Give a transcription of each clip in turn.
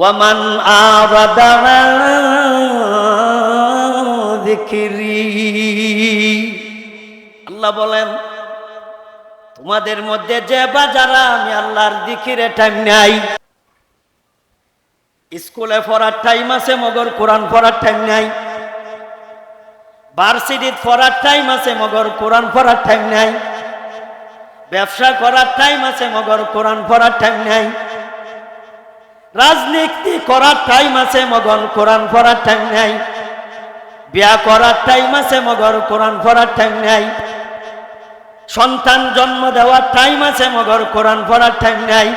ওয়ামান আরাদা যিকরি আল্লাহ বলেন, তোমাদের মধ্যে যে বা যারা, আমি আল্লাহর দিকিরে টাইম নাই। স্কুলে পড়ার টাইম আছে, মগর কোরআন পড়ার টাইম নাই। ভার্সিটিত পড়ার টাইম আছে, মগর কোরআন পড়ার টাইম নাই। ব্যবসা করার টাইম আছে, মগর কোরআন পড়ার টাইম নাই। রাজনীতি করার টাইম আছে মগর কোরআন পড়ার টাইম নাই। বিয়া করার টাইম আছে, মগর, কোরআন পড়ার টাইম নাই। সন্তান জন্ম দেওয়ার টাইম আছে, মগর, কোরআন পড়ার টাইম নাই।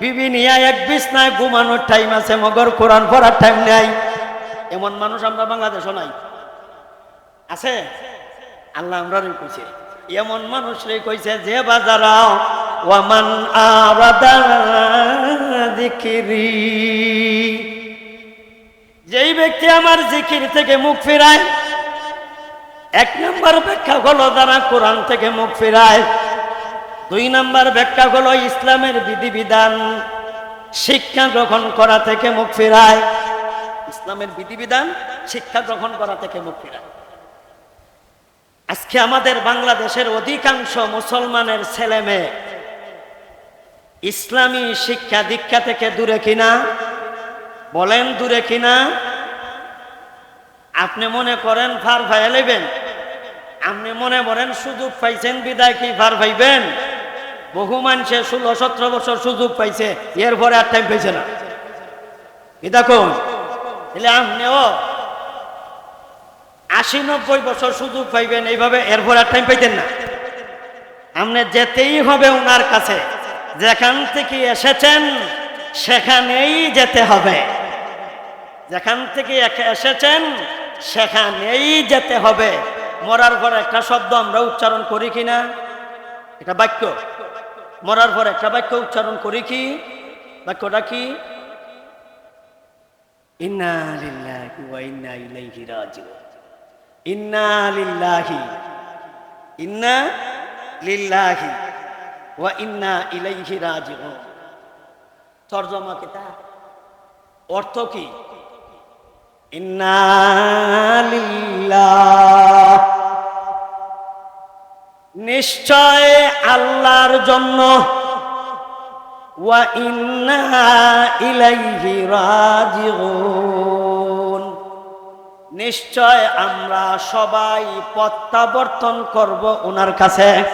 বিবি নিয়ে এক বিছনায় ঘুমানোর টাইম আছে, মগর, কোরআন পড়ার টাইম নাই। এমন মানুষ আমরা বাংলাদেশও নাই। আছে? আল্লাহ আমরা কইছে। এমন মানুষ রে কইছে, যে বাজারাও ওয়ামান আরাদা যিকরি যেই ব্যক্তি আমার জিকির থেকে মুখ ফিরায়, এক নম্বর ব্যাখ্যা হলো যারা কোরআন থেকে মুখ ফিরায়। দুই নম্বর ব্যাখ্যা হলো ইসলামের বিধিবিধান, শিক্ষা গ্রহণ করা থেকে মুখ ফিরায়। ইসলামের বিধিবিধান, শিক্ষা গ্রহণ করা থেকে মুখ ফিরায়। আজকে আমাদের বাংলাদেশের অধিকাংশ মুসলমানের ছেলে মেয়ে ইসলামী শিক্ষা দীক্ষা থেকে দূরে কিনা? বলেন দূরে কিনা? আপনি মনে করেন ফার ভাইয়া নেবেন আপনি মনে করেন সুযোগ পাইছেন, বিদায় কি ফার ভাইবেন? বহু মানুষে ষোলো, সতেরো বছর সুযোগ পাইছে, এরপরে আর টাইম পাইছে না। কি দেখুন, তাহলে আপনিও আশি, নব্বই বছর সুযোগ পাইবেন, এইভাবে এরপর আর টাইম পাইতেন না। আপনি যেতেই হবে ওনার কাছে। যেখান থেকে এসেছেন, সেখানেই যেতে হবে। যেখান থেকে এসেছেন, সেখানেই যেতে হবে। মরার পর একটা শব্দ আমরা উচ্চারণ করি কি না? এটা বাক্য। মরার পর একটা বাক্য উচ্চারণ করি কি? বাক্যটা কি? ইন্না লিল্লাহি ইন্না লিল্লাহি। ওয়া ইন্না ইলাইহি রাজিউন। তরজমা কিতা অর্থ কি? ইন্না লিল্লাহ। নিশ্চয় আল্লাহর জন্য। ওয়া ইন্না ইলাইহি রাজিউন। নিশ্চয় আমরা সবাই প্রত্যাবর্তন করব ওনার কাছে।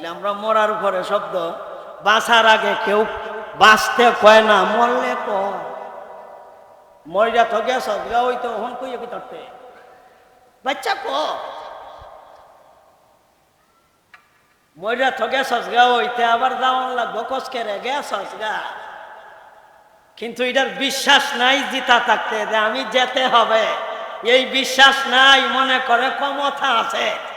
তাহলে আমরা মরার পরে শব্দ, বাঁচার আগে কেউ বাঁচতে কয় না, মরলে কয়? মরিয়া তো গেছ ওই তো হন কই কি তরতে? বাচ্চা ক? মরিয়া তো গেছ গা ওইতে আবার যাওয়ান লাগবো কসকে রে, গেছ গা? কিন্তু এটার বিশ্বাস নাই জিতা থাকতে, যে আমি যেতে হবে। এই বিশ্বাস নাই, মনে করে ক্ষমতা আছে।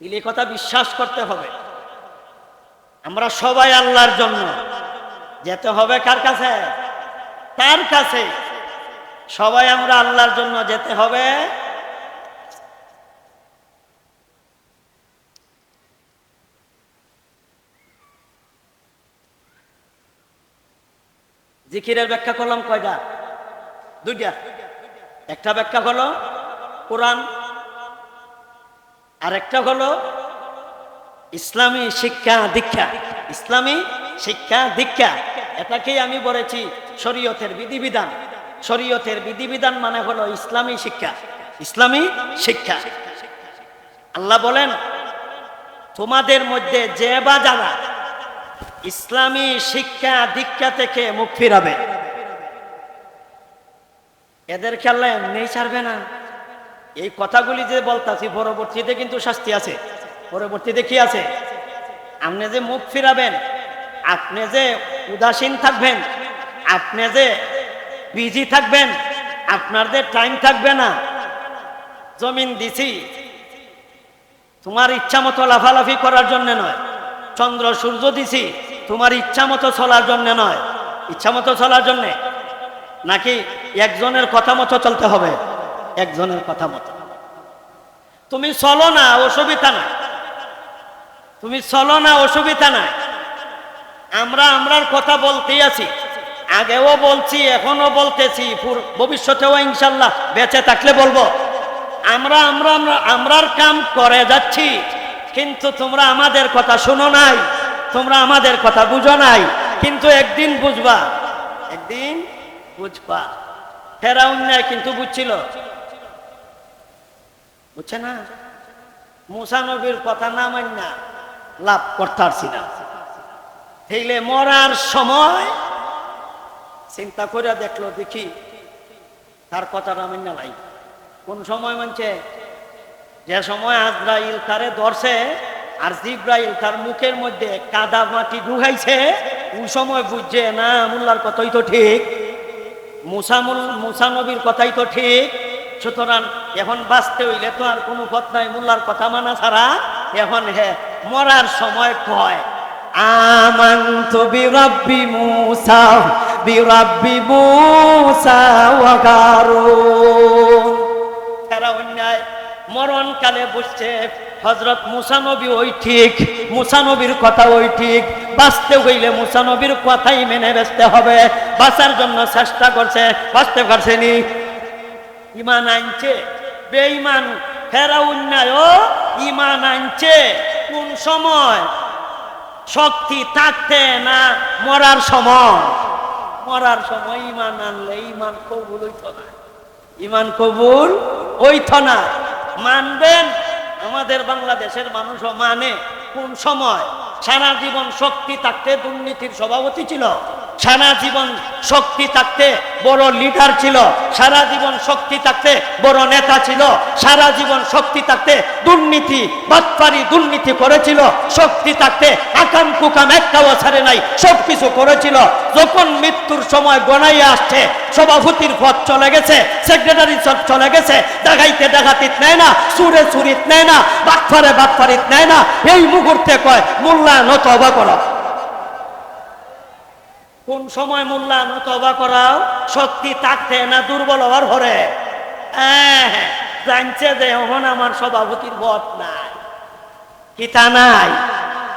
ইলে কথা বিশ্বাস করতে হবে। আমরা সবাই আল্লাহর জন্য। যেতে হবে কার কাছে? তার কাছে? সবাই আমরা আল্লাহর জন্য যেতে হবে। জিকিরের ব্যাখ্যা করলাম কয়টা? দুইটা। একটা ব্যাখ্যা হলো কোরআন আর একটা হলো ইসলামী শিক্ষা দীক্ষা। ইসলামী শিক্ষা দীক্ষা। এটাকেই আমি বলেছি শরীয়তের বিধিবিধান। শরীয়তের বিধিবিধান মানে হলো ইসলামী শিক্ষা। ইসলামী শিক্ষা। আল্লাহ বলেন, তোমাদের মধ্যে যে বা যারা ইসলামী শিক্ষা দীক্ষা থেকে মুখ ফিরাবে এদের খেলা এমনি ছাড়বে না। এই কথাগুলি যে বলতাছি, পরবর্তীতে কিন্তু শাস্তি আছে। পরবর্তীতে কি আছে? আপনি যে মুখ ফিরাবেন, আপনি যে উদাসীন থাকবেন, আপনি যে বিজি থাকবেন আপনাদের টাইম থাকবে না, জমিন দিছি, তোমার ইচ্ছা মতো লাফালাফি করার জন্য নয়। চন্দ্র, সূর্য দিছি, তোমার ইচ্ছা মতো চলার জন্য নয়। ইচ্ছা মতো চলার জন্যে নাকি একজনের কথা মতো চলতে হবে? একজনের কথা মতো। তুমি চলো না, অসুবিধা নাই। তুমি চলো না, অসুবিধা নাই। আমরা আমরার কথা বলতেই আছি। আগেও বলছি এখনও বলতেছি। ভবিষ্যতেও ইনশাল্লাহ বেঁচে থাকলে বলব। আমরা আমরা আমরা, আমরার কাম করে যাচ্ছি, কিন্তু তোমরা আমাদের কথা শুনো নাই, তোমরা আমাদের কথা বুঝো নাই, কিন্তু একদিন বুঝবা। একদিন বুঝবা। ফেরাউন কিন্তু বুঝছিল। বুঝছে না? মুসা নবীর কথা না মান্য না লাভ করতে পারছি না। হেলে মরার সময় চিন্তা করে দেখল, দেখি তার কথাটা মান্য নাই। কোন সময় মানছে যে সময় আজরাইল তারে ধরছে আর জিব্রাইল তার মুখের মধ্যে কাদা মাটি ঢুকাইছে, ওই সময় বুঝছে, না, মোল্লার কথাই তো ঠিক। মুসামুল মুসা নবীর কথাই তো ঠিক। সুতরাং এখন বাঁচতে হইলে তো আর কোনো পথ নাই মোল্লার কথা মানা ছাড়া। এখন হে মরার সময় কয়? আমান্তু বিরাব্বি মুসা বিরাব্বি মুসা ওয়া হারুন। ফেরা অন্যায় মরণকালে বুঝছে হজরত মুসানবী ওই ঠিক মুসানবীর কথা ওই ঠিক। বাঁচতে হইলে মুসানবীর কথাই মেনে বেচতে হবে। বাঁচার জন্য চেষ্টা করছে বাঁচতে পারছেনি। ইমান আনছে। বেঈমান ফেরা অন্যায় ইমান আনছে। কোন সময় শক্তি থাকতে না মরার সময়? মরার সময় ইমান আনলে ইমান কবুল হইত না। ইমান কবুল হইত না। মানবেন, আমাদের বাংলাদেশের মানুষও মানে কোন সময় সারা জীবন শক্তি থাকতে দুর্নীতির সভাপতি ছিল। সারা জীবন শক্তি থাকতে বড় লিডার ছিল, সারা জীবন শক্তি থাকতে বড় নেতা ছিল, সারা জীবন শক্তি থাকতে দুর্নীতি, বাটপারি দুর্নীতি করেছিল, শক্তি থাকতে আকাম কুকাম একটাও ছাড়ে নাই সবকিছু করেছিল। যখন মৃত্যুর সময় গনাইয়া আসছে, সভাপতির পথ চলে গেছে সেক্রেটারি চলে গেছে, দেখাইতে দেখাতিত নেয় না, সুরে সুরিত নেয় না বাটফারে বাটফারিত নেয় না। এই মুহূর্তে কয় মূল্যায়ন তবা করো কোন সময় মূল্যায়ন তবা করাও শক্তি থাকতে না দুর্বল হওয়ার ভরে হ্যাঁ, হ্যাঁ, জানছে যে এখন আমার সভাপতির ভোট নাই। কিতা নাই?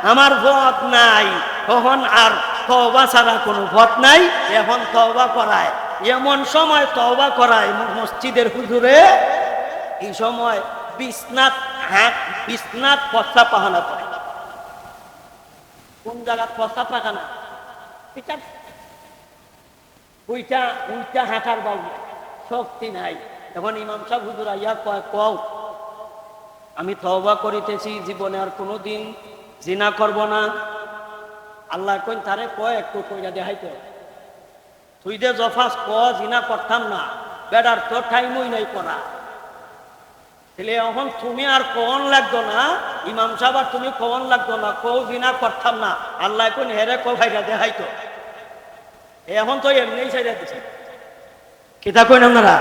আমার ভোট নাই। তখন আর তওবা ছাড়া কোনো ভোট নাই। এখন তওবা করায়। এমন সময় তওবা করায় মসজিদের হুজুরে। এই সময় বিছনাথ হাত বিছনাথ পশ্চা পাহানা করে কোন জায়গা পশ্চা পাখানা উইটা উইটা হাঁটার বাবু শক্তি নাই। এখন ইমাম সাহেব হুজুর আইয়া কয়, কও, আমি তওবা করিতেছি, জীবনে আর কোনো দিন জিনা করব না। আল্লাহ কইন, তারে কয়, একটু কইরা দেখাইতে তুই যে জফাস ক, জিনা করতাম না। বেড়ার তো টাইমই নাই করা। তাহলে এখন তুমি আর কন লাগতো না? ইমাম সাহেব, আর তুমি কন লাগতো না? কও, জিনা করতাম না। আল্লাহ কোন হেরে ক ভাইরা দেখাইতো এখন তো এমনি সাইডা দিছে। কিতা কইন আপনারা?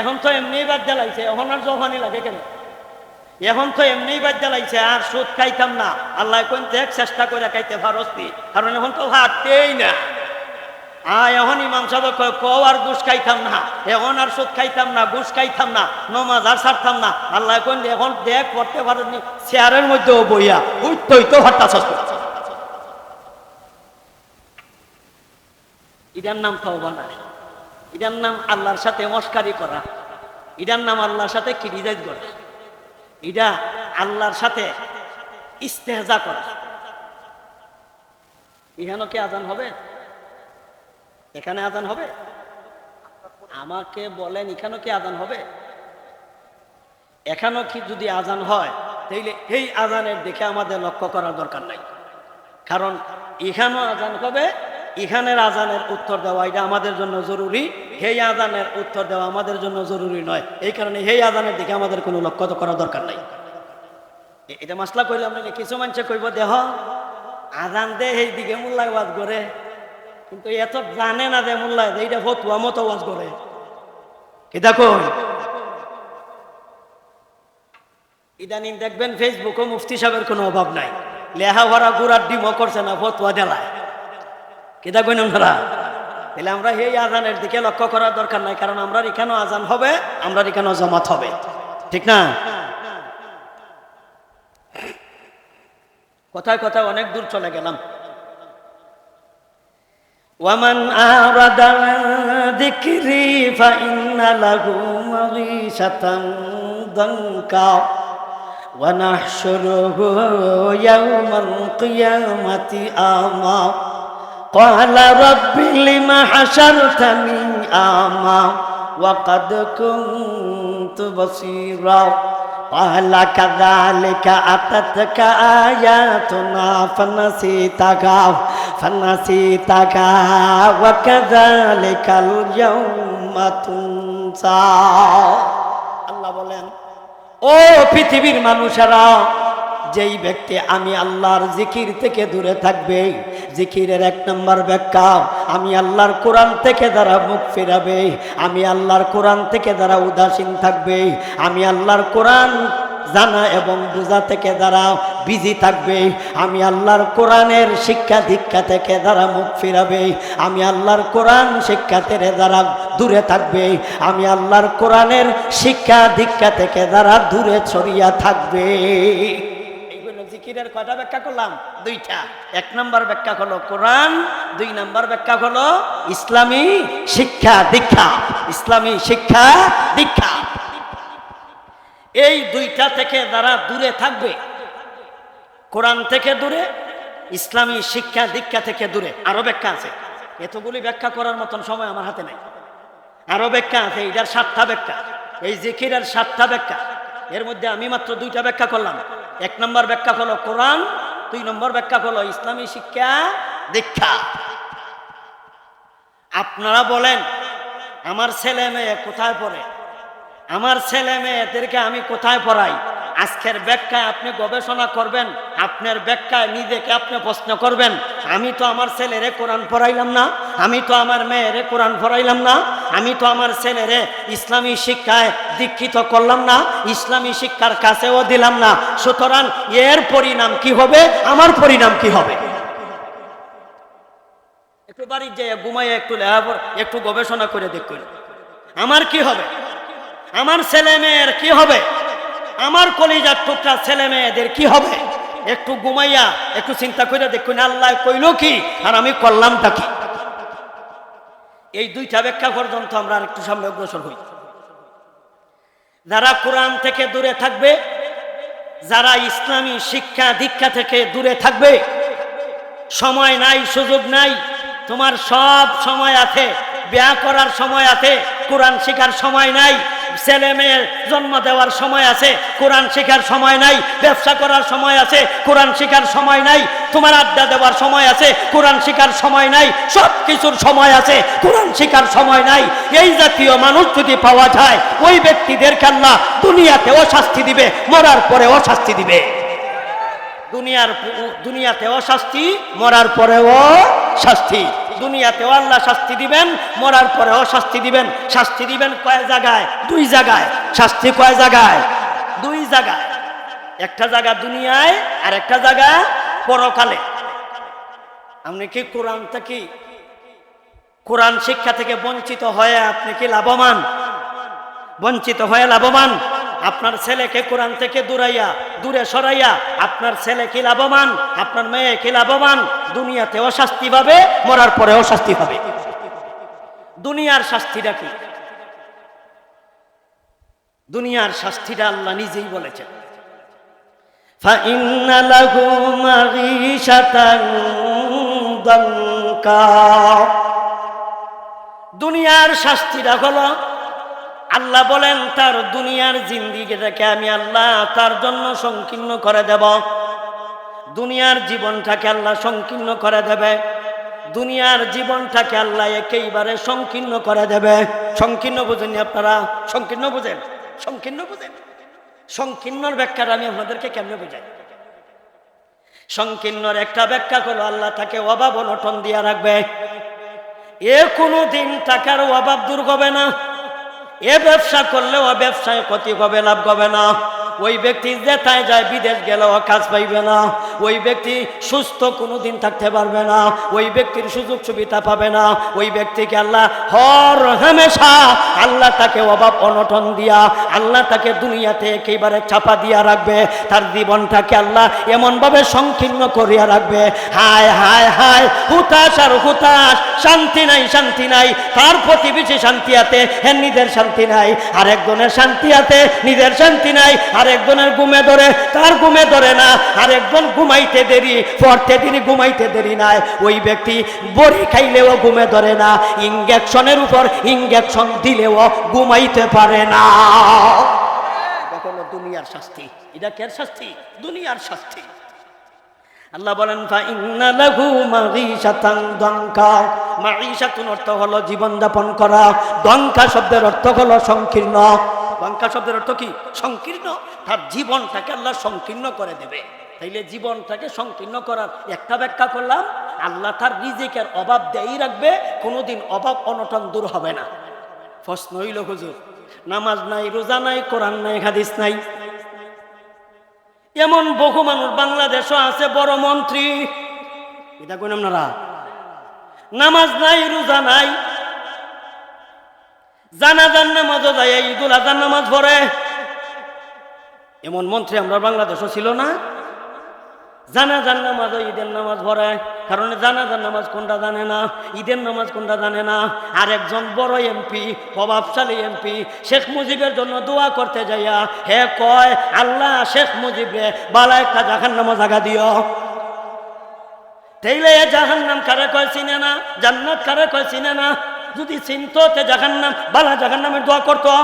এখন তো এমনি বাদ জ্বালাইছে এখন আর জফানি লাগে কেন? এখন তো এমনি বাদ জ্বালাইছে আর সুদ খাইতাম না। আল্লাহ কোন দেখ চেষ্টা করে খাইতে পারস্তি কারণ এখন তো হাঁটতেই না। আ এখন ইমাম সাহেব কয় কও আর ঘুষ খাইতাম না। এখন আর সুদ খাইতাম না ঘুষ খাইতাম না নমাজ আর ছাড়তাম না। আল্লাহ কোন এখন দেখ করতে পারেনি চেয়ারের মধ্যেও বইয়া উঠতই তো হঠাৎ সস্তা ইটার নাম তওবা না। ইটার নাম আল্লাহর সাথে মস্কারি করা। ইটার নাম আল্লাহর সাথে কিরিজাইজ করা। এটা আল্লাহর সাথে ইস্তেহজা করা। এখানেও কি আজান হবে? এখানে আজান হবে? আমাকে বলেন, এখানেও কি আজান হবে? এখানেও কি যদি আজান হয়, তাইলে এই আজানের দেখে আমাদের লক্ষ্য করার দরকার নাই। কারণ এখানেও আজান হবে এখানের আজানের উত্তর দেওয়া, এটা আমাদের জন্য জরুরি। সেই আজানের উত্তর দেওয়া আমাদের জন্য জরুরি নয়। এই কারণে সেই আজানের দিকে আমাদের কোনো লক্ষ্য করা দরকার নাই। এটা মাসলা কইলাম না কিছু মানুষে কইব, দেহ, আজান দে সেই দিকে মূল্যাবাদ করে। কিন্তু এত জানে না যে মোল্লা যে এইটা ফতুয়া মতো ওয়াজ করে। কি দেখো? ইদানিং দেখবেন ফেসবুক ও মুফতি সাহেবের কোনো অভাব নাই। লেহা ভরা গুড়ার ডিমও করছে না, ফতুয়া দেলায়। কি দেখবেন আপনারা তাহলে আমরা এই আজানের দিকে লক্ষ্য করার দরকার নাই কারণ আমরা এখানেও আজান হবে আমরা এখানেও জমাত হবে ঠিক না কোথায় কোথায় অনেক দূর চলে গেলাম ومن أعرض عن ذكري فإن له معيشة ضنكا ونحشره يوم القيامة أعمى قال رب لم حشرتني أعمى وقد كنت بصيرا قال كذلك أتتك آياتنا فنسيتها فنسيتها وكذلك اليوم تنسى আল্লাহ বলেন ও পৃথিবীর মানুষেরা যেই ব্যক্তি আমি আল্লাহর জিকির থেকে দূরে থাকবে, জিকিরের এক নম্বর ব্যাখ্যা, আমি আল্লাহর কোরআন থেকে দ্বারা মুখ ফেরাবে, আমি আল্লাহর কোরআন থেকে দ্বারা উদাসীন থাকবে, আমি আল্লাহর কোরআন জানা এবং বোঝা থেকে দ্বারা বিজি থাকবে, আমি আল্লাহর কোরআনের শিক্ষা দীক্ষা থেকে দ্বারা মুখ ফিরাবে, আমি আল্লাহর কোরআন শিক্ষা থেকে দ্বারা দূরে থাকবে, আমি আল্লাহর কোরআনের শিক্ষা দীক্ষা থেকে দ্বারা দূরে ছড়িয়া থাকবে। জিকিরের কয়টা ব্যাখ্যা করলাম? দুইটা। এক নম্বর ব্যাখ্যা হলো কোরআন, দুই নম্বর ব্যাখ্যা হলো ইসলামী শিক্ষা দীক্ষা। ইসলামী শিক্ষা দীক্ষা। এই দুইটা থেকে যারা দূরে থাকবে, কোরআন থেকে দূরে, ইসলামী শিক্ষা দীক্ষা থেকে দূরে, আরও ব্যাখ্যা আছে। এতগুলি ব্যাখ্যা করার মতন সময় আমার হাতে নাই। আরও ব্যাখ্যা আছে, এইটার সাতটা ব্যাখ্যা। এই জিকিরের সাতটা ব্যাখ্যা। এর মধ্যে আমি মাত্র দুইটা ব্যাখ্যা করলাম। এক নম্বর ব্যাখ্যা হলো কোরআন, দুই নম্বর ব্যাখ্যা হলো ইসলামী শিক্ষা দীক্ষা। আপনারা বলেন, আমার ছেলে মেয়ে কোথায় পড়ে? আমার ছেলে মেয়েদেরকে আমি কোথায় পড়াই? আজকের ব্যাখ্যায় আপনি গবেষণা করবেন, আপনার ব্যাখ্যায় নিজেকে আপনি প্রশ্ন করবেন, আমি তো আমার ছেলেরে কোরআন পড়াইলাম না, আমি তো আমার মেয়েরে কোরআন পড়াইলাম না আমি তো আমার ছেলেরে ইসলামী শিক্ষায় দীক্ষিত করলাম না, ইসলামী শিক্ষার কাছেও দিলাম না। সুতরাং এর পরিণাম কি হবে? আমার পরিণাম কি হবে? একটু বাড়ি যে ঘুমাইয়ে একটু লেখাপড়, একটু গবেষণা করে দেখুন আমার কি হবে? আমার ছেলে মেয়ের কি হবে? আমার কলিজার টুকরা ছেলে মেয়েদের কি হবে? একটু ঘুমাইয়া একটু চিন্তা করে দেখুন আল্লাহ কইল কি? আর আমি করলামটা কি? এই দুইটা ব্যাখ্যা পর্যন্ত আমরা একটু সামনে অগ্রসর হই। যারা কোরআন থেকে দূরে থাকবে, যারা ইসলামী শিক্ষা দীক্ষা থেকে দূরে থাকবে, সময় নাই, সুযোগ নাই, তোমার সব সময় আছে বিয়া করার সময় আছে, কোরআন শেখার সময় নাই ছেলে মেয়ে জন্ম দেওয়ার সময় আছে, কোরআন শেখার সময় নাই, ব্যবসা করার সময় আছে, কোরআন শেখার সময় নাই, তোমার আড্ডা দেওয়ার সময় আছে, কোরআন শেখার সময় নাই সব কিছুর সময় আছে, কোরআন শেখার সময় নাই। এই জাতীয় মানুষ যদি পাওয়া যায়, ওই ব্যক্তিদের কান্না দুনিয়াতেও শাস্তি দিবে, মরার পরেও শাস্তি দিবে। দুনিয়ার দুনিয়াতেও শাস্তি, মরার পরেও শাস্তি। দুনিয়াতেও আল্লাহ শাস্তি দিবেন, মরার পরেও শাস্তি দিবেন। শাস্তি দিবেন কয় জায়গায়? দুই জায়গায়। শাস্তি কয় জায়গায়? দুই জায়গায়। একটা জায়গা দুনিয়ায়, আর একটা জায়গা পরকালে। আপনি কি কোরআন থেকে, কোরআন শিক্ষা থেকে বঞ্চিত হয়ে আপনি কি লাভবান? বঞ্চিত হয়ে লাভবান? আপনার ছেলেকে কোরআন থেকে দূরাইয়া, দূরে সরাইয়া, আপনার ছেলে কি লাভবান? আপনার মেয়ে কি লাভবান? দুনিয়াতে অশাস্তি পাবে, মরার পরে অশাস্তি পাবে। দুনিয়ার শাস্তিটা কি? দুনিয়ার শাস্তিটা আল্লাহ নিজেই বলেছেন। দুনিয়ার শাস্তিটা হলো আল্লাহ বলেন, তার দুনিয়ার জিন্দিগিটাকে আমি আল্লাহ তার জন্য সংকীর্ণ করে দেব। দুনিয়ার জীবনটাকে আল্লাহ সংকীর্ণ করে দেবে। দুনিয়ার জীবনটাকে আল্লাহ একেবারে সংকীর্ণ করে দেবে। সংকীর্ণ বুঝেননি আপনারা? সংকীর্ণ বুঝেন? সংকীর্ণ বুঝেন? সংকীর্ণর ব্যাখ্যাটা আমি আপনাদেরকে কেমনে বুঝাই? সংকীর্ণর একটা ব্যাখ্যা করল আল্লাহ তাকে অভাব অনটন দিয়া রাখবে। এ কোনো দিন টাকার অভাব দূর হবে না। এ ব্যবসা করলেও ব্যবসায় ক্ষতি হবে লাভ হবে না? ওই ব্যক্তি যেথায় যায় বিদেশ গেলেও কাজ পাইবে না। ওই ব্যক্তি সুস্থ কোনোদিন থাকতে পারবে না। ওই ব্যক্তির সুযোগ সুবিধা পাবে না। ওই ব্যক্তিকে আল্লাহ হর হামেশা আল্লাহ তাকে অভাব অনটন দিয়া, আল্লাহ তাকে দুনিয়াতে একেবারে চাপা দিয়া রাখবে। তার জীবনটাকে আল্লাহ এমনভাবে সংকীর্ণ করিয়া রাখবে। হায় হায় হায়, হুতাশ আর হুতাশ, শান্তি নাই শান্তি নাই। তার প্রতিবেশী শান্তি আতে হ্যাঁ নিজের শান্তি নাই। আর একজনের শান্তি আতে নিজের শান্তি নাই। আর একজনের ঘুমে ধরে তার ঘুমে ধরে না? আর একজন ঘুমাইতে দেরি পড়তে দেরি ঘুমাইতে দেরি নাই। ওই ব্যক্তি বড়ি খাইলেও ঘুমে ধরে না ইঞ্জেকশনের উপর ইঞ্জেকশন দিলেও ঘুমাইতে পারে না। হলো দুনিয়ার শাস্তি। এটা কের শাস্তি? দুনিয়ার শাস্তি। আল্লাহ বলেন মাঈশাতান অর্থ হলো জীবন যাপন করা। দঙ্কা শব্দের অর্থ হলো সংকীর্ণ। দঙ্কা শব্দের অর্থ কি? সংকীর্ণ। তার জীবনটাকে আল্লাহ সংকীর্ণ করে দেবে। তাইলে জীবনটাকে সংকীর্ণ করার একটা ব্যাখ্যা করলাম, আল্লাহ তার রিজিকের অভাব দেই রাখবে, কোনোদিন অভাব অনটন দূর হবে না। প্রশ্ন হইল, হুজুর, নামাজ নাই, রোজা নাই, কোরআন নাই, হাদিস নাই। এমন বহু মানুষ বাংলাদেশও আছে, বড় মন্ত্রী। এটা কোন আপনারা? নামাজ নাই, রোজা নাই জানাজান নামাজও যায় ঈদুল আজান নামাজ পড়ে। এমন মন্ত্রী আমরা বাংলাদেশও ছিল না। জানাজান নামাজ ও ঈদের নামাজ পড়ে। কারণ জানাজান নামাজ কোনটা জানে না? ঈদের নামাজ কোনটা জানে না? আর একজন বড় এমপি, প্রভাবশালী এমপি শেখ মুজিবের জন্য দোয়া করতে যাইয়া হে কয়, আল্লাহ শেখ মুজিবে বালা একটা জাহান নামা জাগা দিও। তাইলে জাহান নাম কারে কয় চিনে না? জান্নাত কারে কয় চিনে না? যদি চিনত তে জাহান নাম বালা জাহান নামের দোয়া করতো।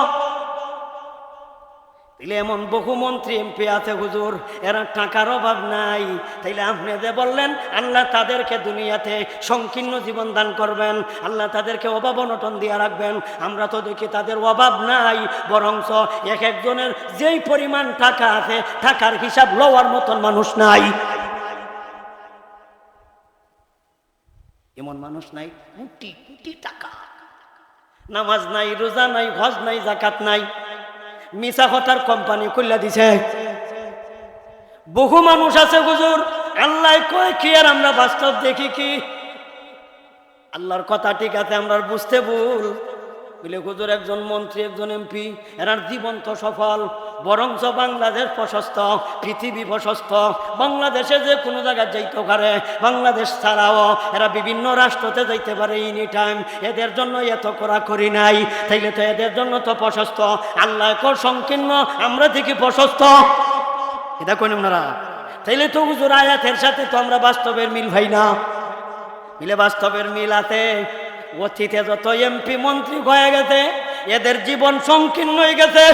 তাইলে এমন বহু মন্ত্রী এমপি আছে হুজুর, এরা টাকার অভাব নাই। তাইলে আপনি যে বললেন, আল্লাহ তাদেরকে দুনিয়াতে সংকীর্ণ জীবন দান করবেন, আল্লাহ তাদেরকে অভাব অনটন দিয়ে রাখবেন। আমরা তো দেখি তাদের অভাব নাই, বরঞ্চ এক একজনের যেই পরিমাণ টাকা আছে, টাকার হিসাব লওয়ার মতন মানুষ নাই। এমন মানুষ নাই, কোটি কোটি টাকা। নামাজ নাই, রোজা নাই, হজ নাই জাকাত নাই। মিশা কথার কোম্পানি খুললা দিছে। বহু মানুষ আছে হুজুর, আল্লাহ কয় কি আর আমরা বাস্তব দেখি কি? আল্লাহর কথা ঠিক আছে, আমরা বুঝতে ভুল। বলে হুজুর একজন মন্ত্রী, একজন এমপি, এনার জীবন তো সফল। বরঞ্চ বাংলাদেশ প্রশস্ত, পৃথিবী প্রশস্ত। বাংলাদেশে যে কোনো জায়গায় যাইতে পারে, বাংলাদেশ ছাড়াও এরা বিভিন্ন রাষ্ট্রতে যাইতে পারে এনি টাইম এদের জন্য এত করা করি নাই। তাইলে তো এদের জন্য তো প্রশস্ত। আল্লাহ কর সংকীর্ণ, আমরা দেখি প্রশস্ত। এটা কোন আপনারা তাইলে তো হুজুর আয়াতের সাথে তো আমরা বাস্তবের মিল ভাই না। মিলে বাস্তবের মিল আছে। অতীতে যত এমপি, মন্ত্রী হয়ে গেছে, এদের জীবন সংকীর্ণ হয়ে গেছে।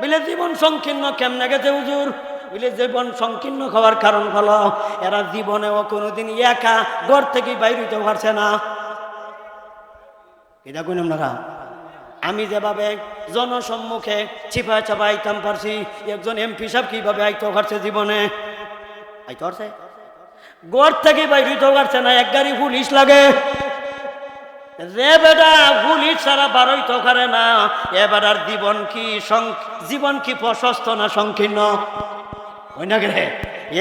বিলে, জীবন সংকীর্ণ কেমনে গেছে, হুজুর? বিলে, জীবন সংকীর্ণ হওয়ার কারণ হলো, এরা জীবনেও কোনোদিন একা ঘর থেকে বাইরে হইতে পারছে না। এটা কোন আপনারা? আমি যেভাবে জনসম্মুখে ছিপা চাপা আইতাম পারছি, একজন এমপি সাহেব কীভাবে আইতে পারছে জীবনে? আইতে পারছে? গড় থেকে বাইরে হইতে পারছে না, এক গাড়ি পুলিশ লাগে। রে বেটা পুলিশ ছাড়া বারোই তো করে না। আর জীবন কি জীবন কি প্রশস্ত না সংকীর্ণ? ওই না রে?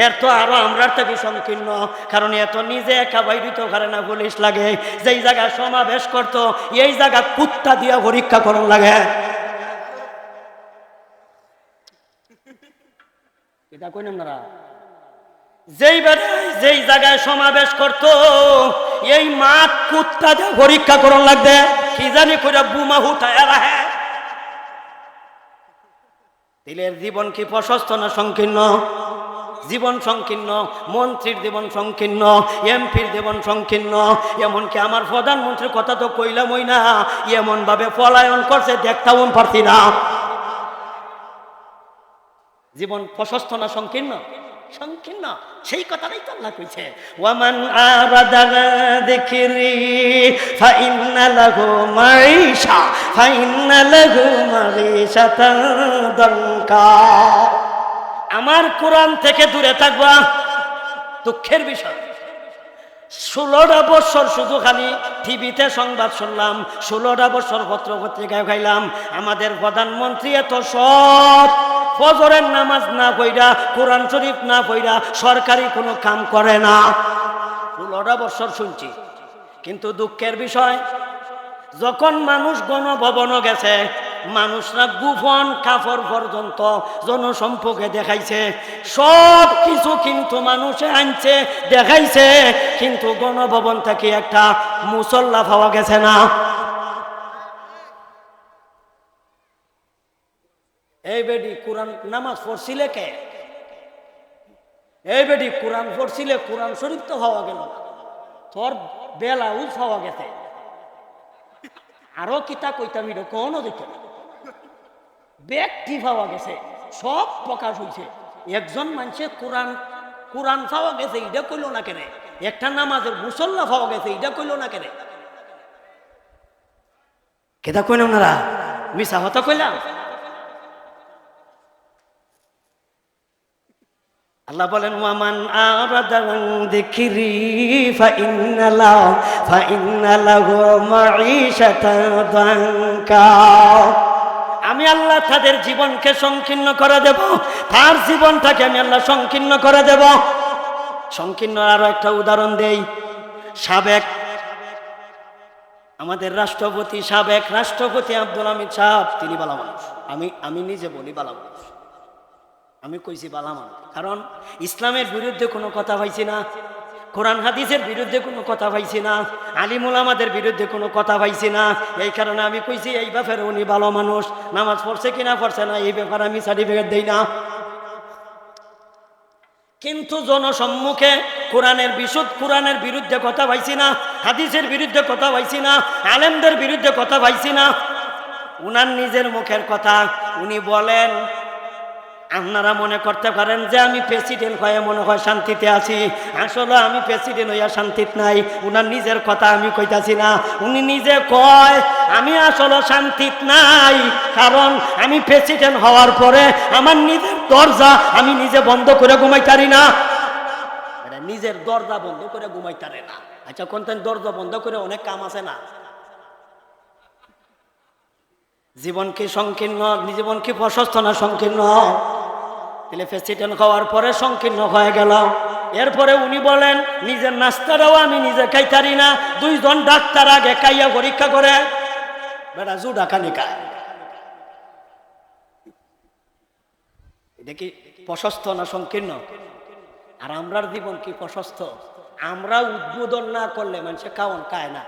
এর তো আরও আমরার থেকে সংকীর্ণ। কারণ এত নিজে একা বাইরিত করে না পুলিশ লাগে। যেই জায়গায় সমাবেশ করতো, এই জায়গা কুত্তা দিয়া পরীক্ষা করন লাগে। এটা আপনারা যেই বেড়ায় যেই জায়গায় সমাবেশ করত এই মাঠ কুত্তা দিয়ে পরীক্ষা করন লাগবে। কি জানি করে বুমা হুটায় রাহে দিলের জীবন কি প্রশস্ত না সংকীর্ণ? জীবন সংকীর্ণ, মন্ত্রীর জীবন সংকীর্ণ, এমপির জীবন সংকীর্ণ। এমনকি আমার প্রধানমন্ত্রীর কথা তো কইলামই না। এমন ভাবে পলায়ন করছে, দেখতাম পারছি না জীবন প্রশস্ত না সংকীর্ণ? সংকীর্ণ। সেই কথাটাই তো আল্লাহ কইছে। ওয়ামান আরাদা যিকরি, ফাইন্না লাহু মাইশা ফাইন্না লাহু মাঈশাতান দনকা আমার কোরআন থেকে দূরে থাকবা দুঃখের বিষয়। ষোলোটা বছর শুধু খালি টিভিতে সংবাদ শুনলাম, ষোলোটা বছর পত্র পত্রিকায় খাইলাম। আমাদের প্রধানমন্ত্রী এত সব ফজরের নামাজ না পইরা কোরআন শরীফ না পইরা সরকারি কোনো কাম করে না। ষোলোটা বছর শুনছি। কিন্তু দুঃখের বিষয়, যখন মানুষ গণভবন গেছে মানুষরা গুফন কাপড় পর্যন্ত জনসম্পর্কে দেখাইছে। সব কিছু কিন্তু মানুষে আনছে, দেখাইছে, কিন্তু গণভবন থেকে একটা মুসল্লা পাওয়া গেছে না। এই বেডি কোরআন নামাজ পড়ছিলে কে? এই বেডি কোরআন পড়ছিলে, কোরআন শরীফ তো হওয়া গেল। তোর বেলাউজ হওয়া গেছে। আরও কিতা কইতাম, এটা কোনো দেখতে না। ব্যক্তি পাওয়া গেছে, সব প্রকাশ হইছে। একজন মানুষে কোরআন কোরআন পাওয়া গেছে এটা কইল না কেনে? একটা নামাজের মুসল্লা পাওয়া গেছে এটা কইল না কেনে? কেদা কইন ওনারা? মিশা হতা কইলাম? আল্লাহ বলেন, ওয়ামান আরাদান যিকরি ফাইন্না লাহু ফাইন্না লাহু মাঈশাতান দাঙ্কা আমি আল্লাহ তাদের জীবনকে সংকীর্ণ করে দেব। তার জীবনটাকে আমি আল্লাহ সংকীর্ণ করে দেব। সংকীর্ণ আরও একটা উদাহরণ দেই। সাবেক আমাদের রাষ্ট্রপতি, সাবেক রাষ্ট্রপতি আব্দুল হামিদ সাহেব, তিনি বালা মানুষ। আমি আমি নিজে বলি বালা মানুষ। আমি কইছি বালা মানুষ। কারণ ইসলামের বিরুদ্ধে কোনো কথা পাইছি না। কোরআন হাদিসের বিরুদ্ধে কোনো কথা পাইছি না আলিমুল আমাদের বিরুদ্ধে কোনো কথা পাইছি না। এই কারণে আমি কইছি, এই ব্যাপারে উনি ভালো মানুষ, নামাজ পড়ছে কিনা পড়ছে না, এই ব্যাপারে আমি সার্টিফিকেট দিই না। কিন্তু জনসম্মুখে কোরআনের বিশুদ্ধ, কোরআনের বিরুদ্ধে কথা পাইছি না, হাদিসের বিরুদ্ধে কথা পাইছি না, আলেমদের বিরুদ্ধে কথা পাইছি না। উনার নিজের মুখের কথা, উনি বলেন আপনারা মনে করতে পারেন যে আমি প্রেসিডেন্ট হয়ে মনে হয় শান্তিতে আছি। আসলে আমি প্রেসিডেন্ট হইয়া শান্তিত নাই। উনার নিজের কথা আমি কইতাছি না। উনি নিজে কয়, আমি আসলে শান্তিত নাই। কারণ আমি প্রেসিডেন্ট হওয়ার পরে আমার নিজের দরজা আমি নিজে বন্ধ করে ঘুমাইতারি না। নিজের দরজা বন্ধ করে ঘুমাইতারে না। আচ্ছা কোন দরজা বন্ধ করে অনেক কাম আছে না? জীবন কি সংকীর্ণ? জীবন কি প্রশস্ত না সংকীর্ণ? তাহলে প্রেসিডেন্ট হওয়ার পরে সংকীর্ণ হয়ে গেল এরপরে উনি বলেন, নিজের নাস্তাটাও আমি নিজে খাইতারি না, দুইজন ডাক্তার আগে খাইয়া পরীক্ষা করে। বেটা জু ডাকা নিকা এটা কি প্রশস্ত না সংকীর্ণ? আর আমরার জীবন কি প্রশস্ত? আমরা উদ্বোধন না করলে মানুষে খাওয়ান খায় না।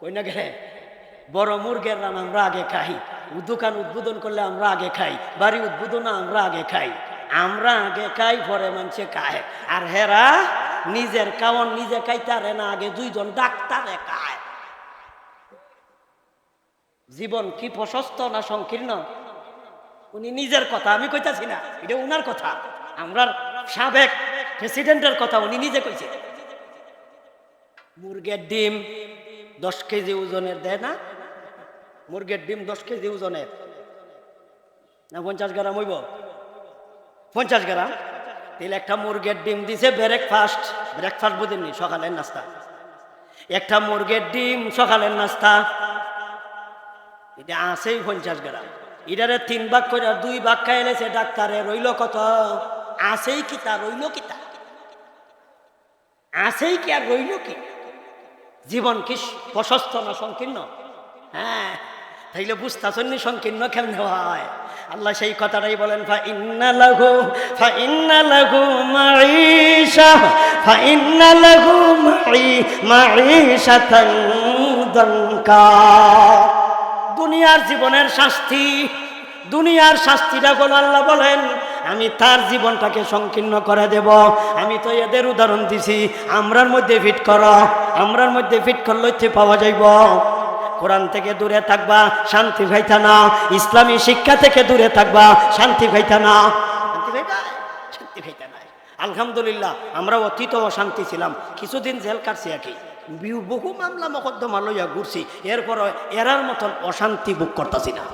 কই না গেলে? বড় মুরগের রান আমরা আগে খাই। দোকান উদ্বোধন করলে আমরা আগে খাই, বাড়ি উদ্বোধন আমরা আগে খাই। আমরা আগে খাই পরে মানুষে খায়। আর হেরা নিজের কাওয়ান নিজে খাইতারে না, আগে দুইজন ডাক্তারে খায়। জীবন কি প্রশস্ত না সংকীর্ণ? উনি নিজের কথা, আমি কইতাছি না, এটা উনার কথা। আমরা সাবেক প্রেসিডেন্টের কথা উনি নিজে কইছে। মুরগের ডিম দশ কেজি ওজনের দেয় না? মুরগের ডিম দশ কেজি ওজনের না, পঞ্চাশ গ্রাম হইব। পঞ্চাশ গ্রাম? তাহলে একটা মুরগের ডিম দিছে ব্রেকফাস্ট ব্রেকফাস্ট বুঝেননি সকালের নাস্তা। একটা মুরগের ডিম সকালের নাস্তা। এটা আছেই পঞ্চাশ গ্রাম। এটারে তিন ভাগ করে দুই ভাগ খাইলেছে ডাক্তারে, রইল কত? আছেই কি তা, রইল কি তা? আছেই কি আর রইল কি? জীবন কি প্রশস্ত না সংকীর্ণ? হ্যাঁ তাইলে বুঝতেছেন নি সংকীর্ণ কেমনে হয় আল্লাহ সেই কথাটাই বলেন, ফা ইন্না লাহু, ফা ইন্না লাহু মাঈশা, ফা ইন্না লাহু মাঈ, মাঈশাতান দুনিয়ার জীবনের শাস্তি, দুনিয়ার শাস্তিটা বলে আল্লাহ বলেন, আমি তার জীবনটাকে সংকীর্ণ করে দেব। আমি তো এদের উদাহরণ দিছি, আমরার মধ্যে ফিট করো, আমরার মধ্যে ফিট করলে পাওয়া যাইব। কোরআন থেকে দূরে থাকবা, শান্তি ভাইতা না। ইসলামী শিক্ষা থেকে দূরে থাকবা, শান্তি ভাইতা না। শান্তি ভাইতা? শান্তি ভাইতা না আলহামদুলিল্লাহ আমরা অতীত অশান্তি ছিলাম। কিছুদিন জেল কাটছি বিহু বহু মামলা মকদ্দমা লইয়া ঘুরছি। এরপর এরার মতন অশান্তি বুক করতেছি না।